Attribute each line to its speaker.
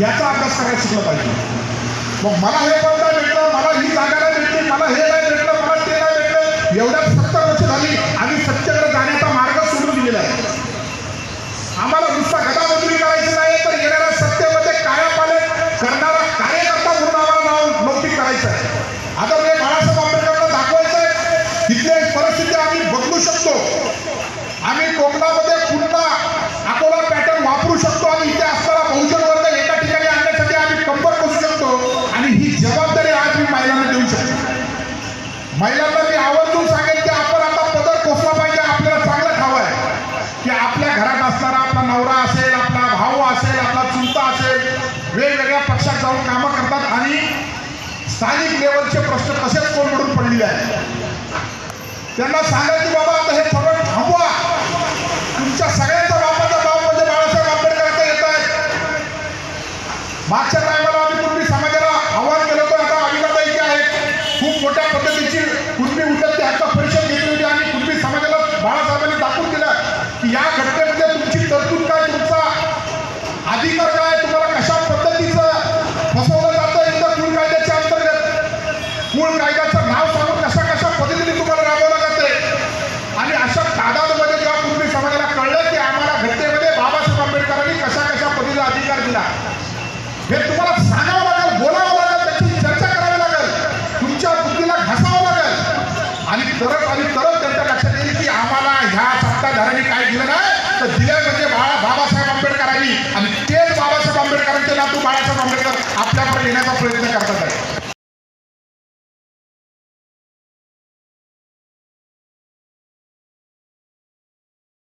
Speaker 1: याचा अभ्यास शिकलं पाहिजे. मग मला हे पद नाही भेटलं मला ही जागा नाही भेटली मला हे नाही भेटलं मला ते नाही भेटलं. एवढ्यात सत्तर वर्ष झाली आम्ही सत्तेकडे जाण्याचा मार्ग सोडून दिलेला आहे. आम्हाला नुसता गदामजुरी करायची नाही तर येणाऱ्या सत्तेमध्ये कायापालट करणारा कार्यकर्ता म्हणून आम्हाला नाव नोकरी करायचं आहे. आता मी बाळासाहेब आंबेडकरांना दाखवायचं आहे तिथली परिस्थिती आम्ही बदलू शकतो. आम्ही कोकणामध्ये पुन्हा अकोला पॅटर्न वापरू शकतो आणि इथे असताना महिलांना मी आवर्जून सांगेल की आपण आता पदर पोचला पाहिजे आपल्याला चांगलं खावं आहे. की आपल्या घरात असणारा आपला नवरा असेल आपला भाऊ असेल आपला चुलता असेल वेगवेगळ्या पक्षात जाऊन कामं करतात आणि स्थानिक लेवलचे प्रश्न तसेच कोलमडून पडलेले आहेत. त्यांना सांगा की बाबा आता हे सगळं थांबवा. तुमच्या सगळ्यांचा बापाचा बाप म्हणजे बाळासाहेब आंबेडकरांचा येत आहेत मागच्या टायमाला आम्ही पूर्वी समाजाला आव्हान केलं होतं आता अविनाताई आहेत. खूप मोठ्या पद्धतीने मूळ कायद्याचं नाव सांगून कशा कशा पद्धतीने तुम्हाला राबवलं जाते आणि अशा तादादमध्ये जेव्हा कुठली समाजाला कळलं की आम्हाला घटनेमध्ये बाबासाहेब आंबेडकरांनी कशा कशा पद्धतीचा अधिकार दिला हे तुम्हाला सांगावं लागेल बोलावं लागेल त्याची चर्चा करावी लागेल तुमच्या बुद्धीला घासावं लागेल. आणि तरच आणि तरच त्यांच्या लक्षात येईल की आम्हाला ह्या सत्ताधाऱ्यांनी काय दिलं ना तर दिलं म्हणजे बाळा बाबासाहेब आंबेडकरांनी. आणि तेच बाबासाहेब आंबेडकरांचे नातू बाळासाहेब आंबेडकर आपल्याकडे येण्याचा प्रयत्न करतात.